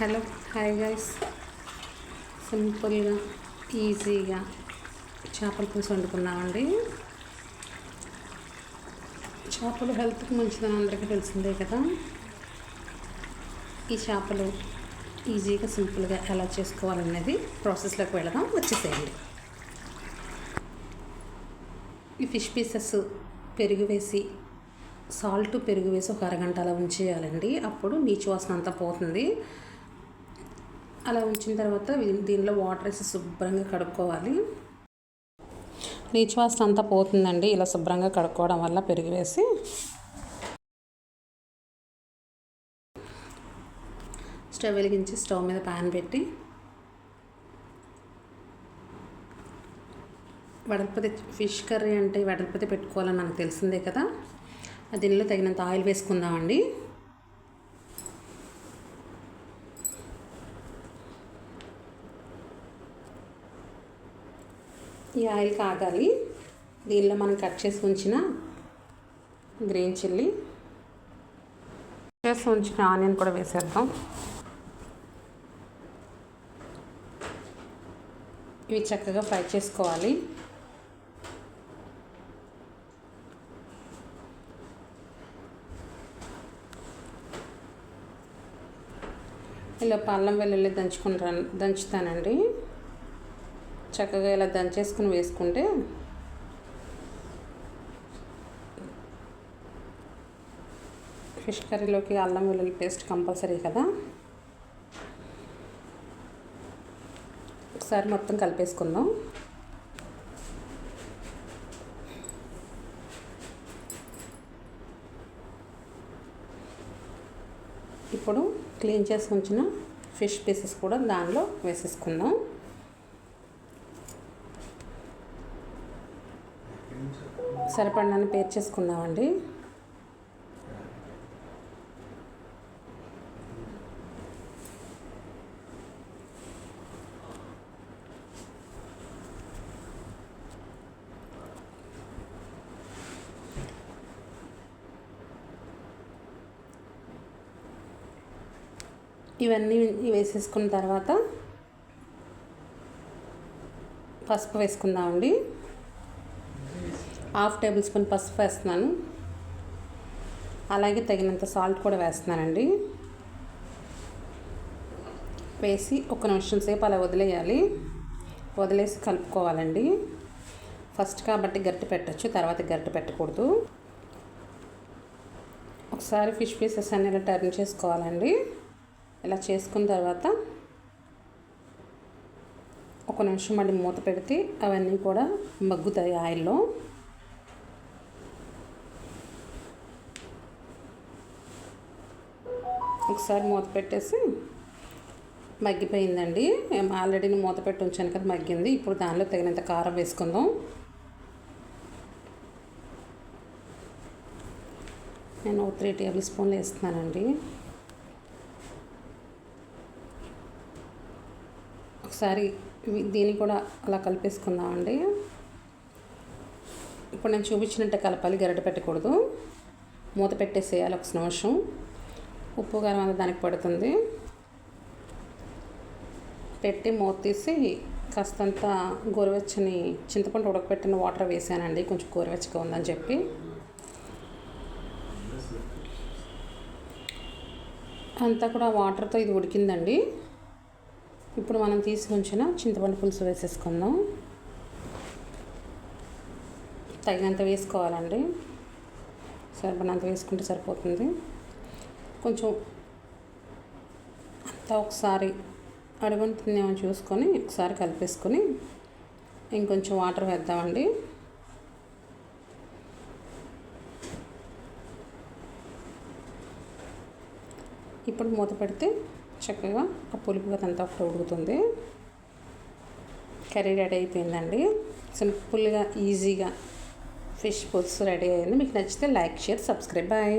Hello hi guys. సింపుల్గా ఈజీగా చేపల పులుసు వండుకున్నామండి. చేపలు హెల్త్కి మంచిదని అందరికీ తెలిసిందే కదా. ఈ చేపలు ఈజీగా సింపుల్గా ఎలా చేసుకోవాలనేది ప్రాసెస్లోకి వెళదాం వచ్చేసేయండి. ఈ ఫిష్ పీసెస్ పెరుగు వేసి సాల్ట్ పెరుగు వేసి ఒక అరగంట అలా ఉంచేయాలండి. అప్పుడు నీచు వాసన అంతా పోతుంది. అలా ఉంచిన తర్వాత దీనిలో వాటర్ వేసి శుభ్రంగా కడుక్కోవాలి. రీచ్ వాసన అంతా పోతుందండి. ఇలా శుభ్రంగా కడుక్కోవడం వల్ల పెరుగు వేసి. స్టవ్ వెలిగించి స్టవ్ మీద ప్యాన్ పెట్టి. వడపతి ఫిష్ కర్రీ అంటే వెడల్పతి పెట్టుకోవాలని మనకు తెలిసిందే కదా. దీనిలో తగినంత ఆయిల్ వేసుకుందామండి. ఈ ఆయిల్ కాగాలి. దీనిలో మనం కట్ చేసి ఉంచిన గ్రీన్ చిల్లీ చేసి ఉంచిన ఆనియన్ కూడా వేసేద్దాం. ఇవి చక్కగా ఫ్రై చేసుకోవాలి. ఇలా పల్లం వెల్లుల్లి దంచుకుంటాను దంచుతానండి. చక్కగా ఇలా దంచేసుకుని వేసుకుంటే ఫిష్ కర్రీలోకి అల్లం వెల్లుల్లి పేస్ట్ కంపల్సరీ కదా. ఒకసారి మొత్తం కలిపేసుకుందాం. ఇప్పుడు క్లీన్ చేసి ఉంచిన ఫిష్ పీసెస్ కూడా దానిలో వేసేసుకుందాం. సరిపడినని పేర్ చేసుకున్నామండి ఇవన్నీ వేసేసుకున్న తర్వాత పసుపు వేసుకుందామండి. హాఫ్ టేబుల్ స్పూన్ పసుపు వేస్తున్నాను. అలాగే తగినంత సాల్ట్ కూడా వేస్తున్నానండి. వేసి ఒక నిమిషం సేపు అలా వదిలేయాలి. వదిలేసి కలుపుకోవాలండి. ఫస్ట్ కాబట్టి గట్టి పెట్టచ్చు తర్వాత గట్టి పెట్టకూడదు. ఒకసారి ఫిష్ పీసెస్ అన్ని ఇలా టర్న్ చేసుకోవాలండి. ఇలా చేసుకున్న తర్వాత ఒక నిమిషం మళ్ళీ మూత పెడితే అవన్నీ కూడా మగ్గుతాయి ఆయిల్లో. ఒకసారి మూత పెట్టేసి మగ్గిపోయిందండి. ఆల్రెడీ మూత పెట్టి ఉంచాను కదా మగ్గింది. ఇప్పుడు దానిలో తగినంత కారం వేసుకుందాం. నేను త్రీ టేబుల్ స్పూన్లు వేస్తున్నానండి. ఒకసారి దీన్ని కూడా అలా కలిపేసుకుందామండి. ఇప్పుడు నేను చూపించినట్టే కలపాలి గరిట పెట్టకూడదు. మూత పెట్టేసేయాలి ఒక నిమిషం. ఉప్పు కారం అంతా దానికి పడుతుంది. పెట్టి మూత తీసి కాస్తంత గోరువెచ్చని చింతపండు ఉడకపెట్టిన వాటర్ వేసానండి. కొంచెం గోరువెచ్చగా ఉందని చెప్పి. అంతా కూడా వాటర్తో ఇది ఉడికిందండి. ఇప్పుడు మనం తీసి ఉంచిన చింతపండు పులుసు వేసేసుకుందాం. తగినంత వేసుకోవాలండి. సరిపడినంత వేసుకుంటే సరిపోతుంది. కొంచెం అంతా ఒకసారి అడుగుంటుందేమో చూసుకొని ఒకసారి కలిపేసుకొని ఇంకొంచెం వాటర్ వేద్దామండి. ఇప్పుడు మూత పెడితే చక్కగా ఆ పులుపు అంతా ఒకటి ఉడుకుతుంది. కర్రీ రెడీ అయిపోయిందండి. సింపుల్గా ఈజీగా ఫిష్ పులుసు రెడీ అయింది. మీకు నచ్చితే లైక్ షేర్ సబ్స్క్రైబ్. బాయ్.